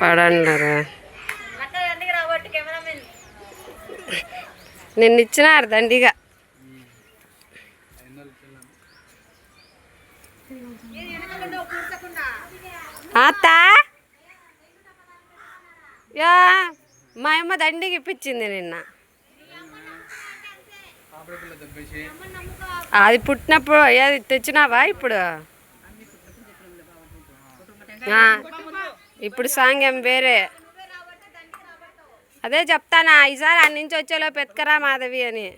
పడండరా cameraman నిన్న ఇచ్చినారు దండిగా అత్త? యా మా అమ్మ దండిగా ఇప్పించింది నిన్న. అది పుట్టినప్పుడు ఏది తెచ్చినావా ఇప్పుడు? ఇప్పుడు సాంగ్ ఏం వేరే? అదే చెప్తానా ఈసారి అన్ని నుంచి వచ్చేలో పెతకరా మాధవి అని.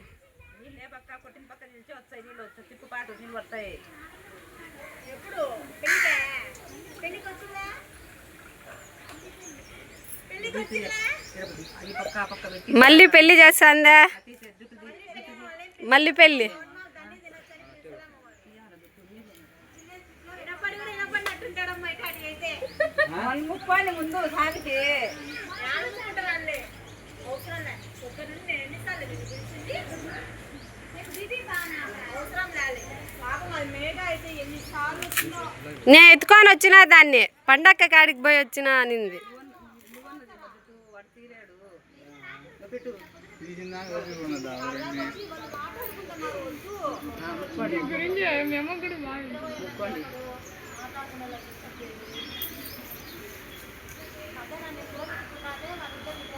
మళ్ళీ పెళ్ళి చేస్తాందా? మళ్ళీ పెళ్ళి వినపడి కూడా వినపడినట్టుంటాడమ్మా ఇట్లాంటివి అయితే ముప్పాని ముందు సాగితే నేను ఎత్తుకొని వచ్చిన దాన్ని. పండక్క కాడికి పోయి వచ్చిన అనింది ఏం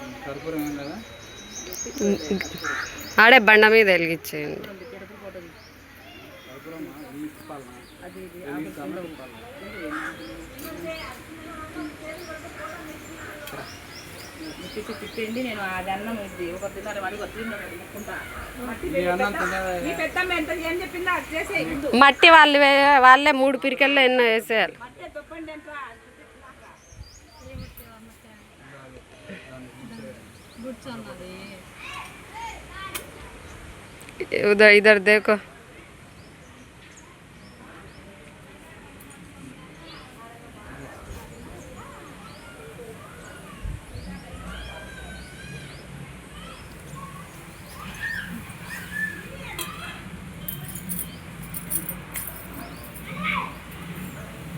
లేదా ఆడే బండ మీద వెలిగించేయండి. నేను అది అన్నం ఇది ఒక తిన్నారు మట్టి ఈ అన్నం తినదా ఈ పెద్దమ్మ ఎంత ఏం చెప్పిందో అది చేసే ముందు మట్టి వాళ్ళు వాళ్ళే మూడు పిరికెల్లో ఎన్నో వేసేయాలి. మట్టి తప్పండి ఎంత? उधर इधर देखो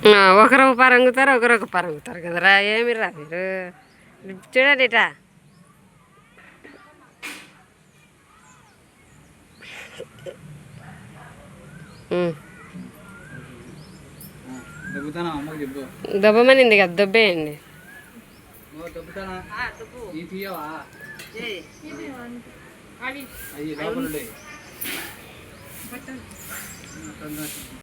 ఆ, ఒకరు పరంగుతారు ఒకరు ఒక పరంగుతారు కదరా ఏమి రా మీరు చూడండి ఇటా దెబ్బమనింది కదా దెబ్బేయండి. ఓ దెబ్బతానా? ఆ, తుప్పు ఈ తీయవా? ఏయ్. అయ్యి